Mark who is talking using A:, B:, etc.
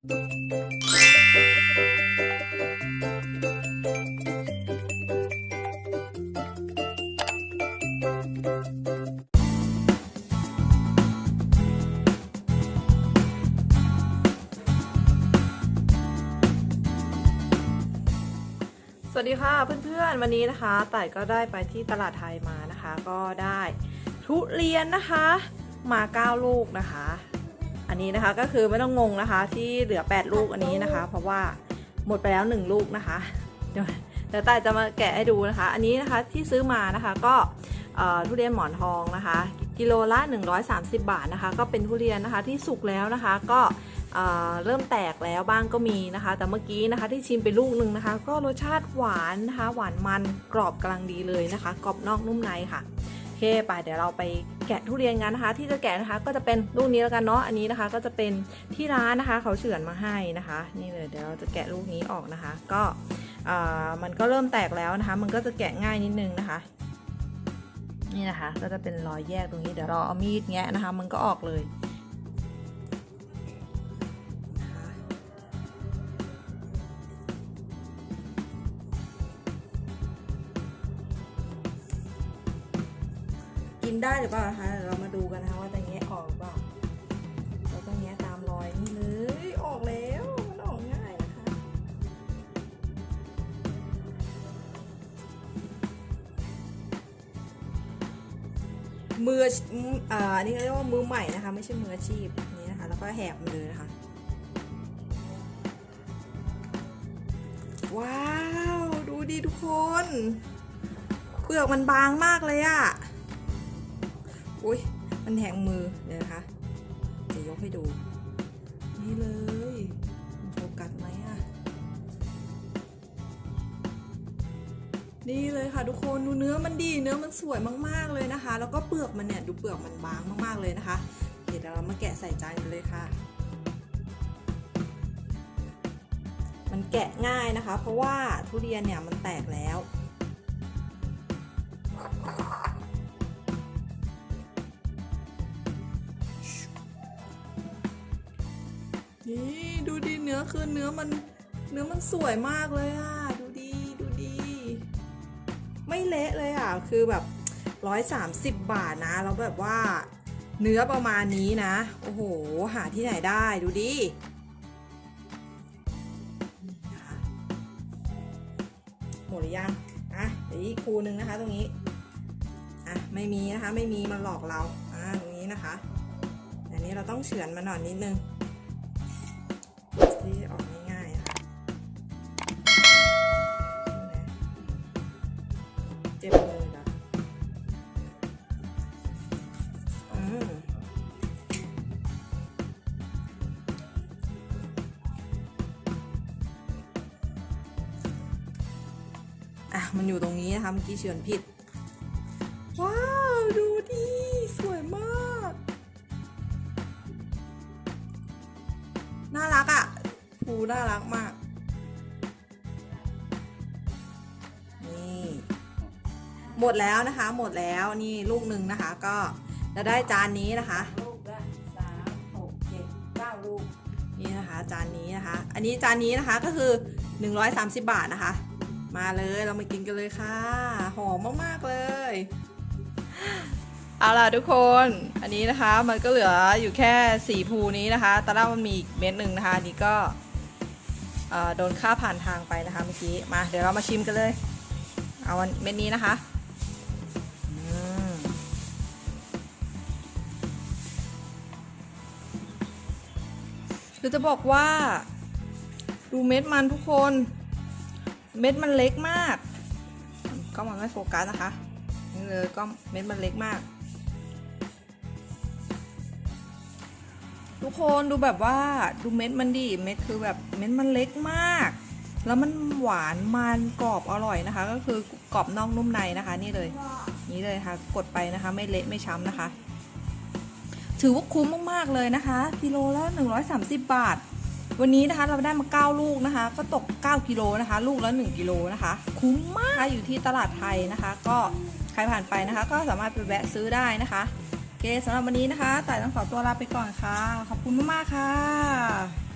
A: สวัสดีค่ะเพื่อนๆ วันนี้นะคะต่ายก็ได้ไปที่ตลาดไทยมานะคะ ก็ได้ทุเรียนนะคะ มา 9 ลูกนะคะ นี้นะคะ ก็คือไม่ต้องงงนะคะ ที่เหลือ 8 ลูกอันนี้นะคะ เพราะว่าหมดไปแล้ว 1 ลูกนะคะเดี๋ยวต่าจะมาแกะให้ดูนะคะ อันนี้นะคะที่ซื้อมานะคะก็ทุเรียนหมอนทองนะคะ กิโลละ 130 บาทนะคะ ก็เป็นทุเรียนนะคะที่สุกแล้วนะคะ ก็เริ่มแตกแล้วบ้างก็มีนะคะ แต่เมื่อกี้นะคะที่ชิมไปลูกหนึ่งนะคะ ก็รสชาติหวานนะคะ หวานมันกรอบกำลังดีเลยนะคะ กรอบนอกนุ่มในค่ะ เคไปเดี๋ยวเราไปแกะทุเรียนกันนะคะ ที่จะแกะนะคะก็จะเป็นลูกนี้แล้วกันเนาะอันนี้นะคะ ก็จะเป็นที่ร้านนะคะ เขาเฉือนมาให้นะคะ นี่เลยเดี๋ยวเราจะแกะลูกนี้ออกนะคะ ก็มันก็เริ่มแตกแล้วนะคะ มันก็จะแกะง่ายนิดนึงนะคะ นี่นะคะ ก็จะเป็นรอยแยกตรงนี้เดี๋ยวเราเอามีดแงะนะคะ มันก็ออกเลยินได้หรือเปล่านะคะเดี๋ยวเรามาดูกันนะคะว่าจะแงะออกหรือเปล่าเราต้องแงะตามรอยนี่เลยออกแล้วมันออกง่ายนะคะมืออ่าอันนี้เรียกว่ามือใหม่นะคะ ไม่ใช่มืออาชีพนี่นะคะแล้วก็แหกมันเลยนะคะว้าว ดูดิทุกคน เปลือกมันบางมากเลยอะ อุ้ยมันแหงมือเดี๋ยวนะคะ จะยกให้ดู นี่เลยมันโฟกัสไหมอะนี่เลยค่ะทุกคนดูเนื้อมันดีเนื้อมันสวยมากๆเลยนะคะ แล้วก็เปลือกมันเนี่ยดูเปลือกมันบางมากๆเลยนะคะ เดี๋ยวเรามาแกะใส่จานกันเลยค่ะ มันแกะง่ายนะคะ เพราะว่าทุเรียนเนี่ยมันแตกแล้ว นี่ดูดีเนื้อคือเนื้อมันเนื้อมันสวยมากเลยอะ ดูดีดูดี ไม่เละเลยอะ คือแบบร้อยสามสิบบาทนะ แล้วแบบว่าเนื้อประมาณนี้นะ โอ้โห หาที่ไหนได้ดูดีหมดหรือยังอะเดี๋ยวอีกคูนึงนะคะตรงนี้อะไม่มีนะคะ ไม่มีมาหลอกเราอ่าตรงนี้นะคะ อันนี้เราต้องเฉือนมันหน่อยนิดนึง มันอยู่ตรงนี้นะคะเมื่อกี้เฉือนผิด ว้าว ดูดิสวยมาก น่ารักอะ่ะภูน่ารักมาก นี่ หมดแล้วนะคะ หมดแล้วนี่ลูกหนึ่งนะคะ ก็จะได้จานนี้นะคะ
B: ลูกละสามหกเจ็ดเก้าลูก
A: นี่นะคะจานนี้นะคะ อันนี้จานนี้นะคะก็คือ 130 บาทนะคะ มาเลยเรามากินกันเลยค่ะ หอมมากๆเลย เอาล่ะทุกคน อันนี้นะคะมันก็เหลืออยู่แค่สีภูนี้นะคะตอนแรกมันมีอีกเม็ดหนึ่งนะคะนนี้ก็โดนค่าผ่านทางไปนะคะเมื่อกี้มาเดี๋ยวเรามาชิมกันเลย เอาอันเม็ดนี้นะคะอืมคือจะบอกว่า ดูเม็ดมันทุกคน เม็ดมันเล็กมากก็มันไม่โฟกัสนะคะนี่เลยก็เม็ดมันเล็กมาก ทุกคนดูแบบว่าดูเม็ดมันดีเม็ดคือแบบเม็ดมันเล็กมาก แล้วมันหวานมันกรอบอร่อยนะคะ ก็คือกรอบนอกนุ่มในนะคะ นี่เลย นี่เลยค่ะ กดไปนะคะ ไม่เละไม่ช้ำนะคะ ถือว่าคุ้มมากๆเลยนะคะกิโลละ130 บาท วันนี้นะคะเราได้มา 9 ลูกนะคะ ก็ตก 9 กิโลนะคะ ลูกละ 1 กิโลนะคะ คุ้มมากอยู่ที่ตลาดไทยนะคะ ก็ใครผ่านไปนะคะ ก็สามารถไปแวะซื้อได้นะคะโอเคสำหรับวันนี้นะคะต่ายต้องขอตัวลาไปก่อนค่ะ ขอบคุณมากๆค่ะ